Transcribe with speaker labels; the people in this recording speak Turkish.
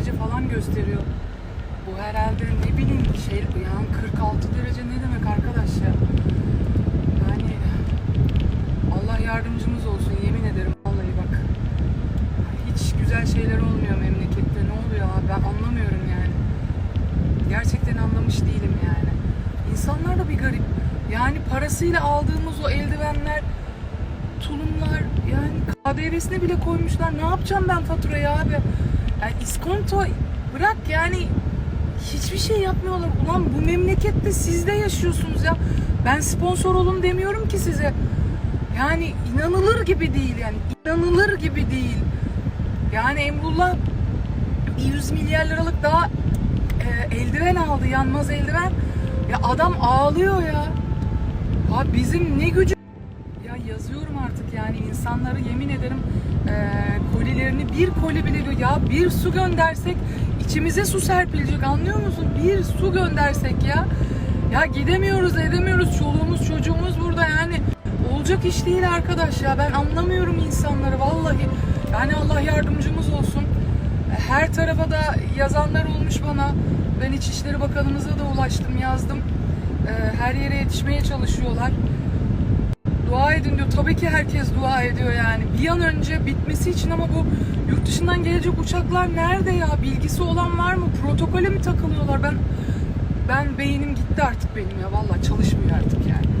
Speaker 1: derece falan gösteriyor. Bu herhalde ne bileyim şey yani 46 derece ne demek arkadaş ya. Yani Allah yardımcımız olsun yemin ederim vallahi bak. Hiç güzel şeyler olmuyor memlekette. Ne oluyor abi ben anlamıyorum yani. Gerçekten anlamış değilim yani. İnsanlar da bir garip. Yani parasıyla aldığımız o eldivenler, tulumlar yani KDV'sine bile koymuşlar. Ne yapacağım ben faturayı abi? Yani iskonto bırak yani hiçbir şey yapmıyorlar. Ulan bu memlekette siz de yaşıyorsunuz ya. Ben sponsor olun demiyorum ki size. Yani inanılır gibi değil yani. inanılır gibi değil. Yani Emrullah 100 milyar liralık daha e, eldiven aldı. Yanmaz eldiven. Ya adam ağlıyor ya. Ha bizim ne gücü ya yazıyorum artık yani insanları yemin ederim e, kolilerini bir koli bile diyor ya bir su göndersek içimize su serpilecek anlıyor musun? Bir su göndersek ya. Ya gidemiyoruz edemiyoruz çoluğumuz çocuğumuz burada yani olacak iş değil arkadaş ya ben anlamıyorum insanları vallahi. Yani Allah yardımcımız olsun. Her tarafa da yazanlar olmuş bana. Ben İçişleri Bakanımıza da ulaştım yazdım. E, Her yere yetişmeye çalışıyorlar. Edin diyor. Tabii ki herkes dua ediyor yani. Bir an önce bitmesi için ama bu yurt dışından gelecek uçaklar nerede ya? Bilgisi olan var mı? Protokole mi takılıyorlar? Ben ben beynim gitti artık benim ya. Vallahi çalışmıyor artık yani.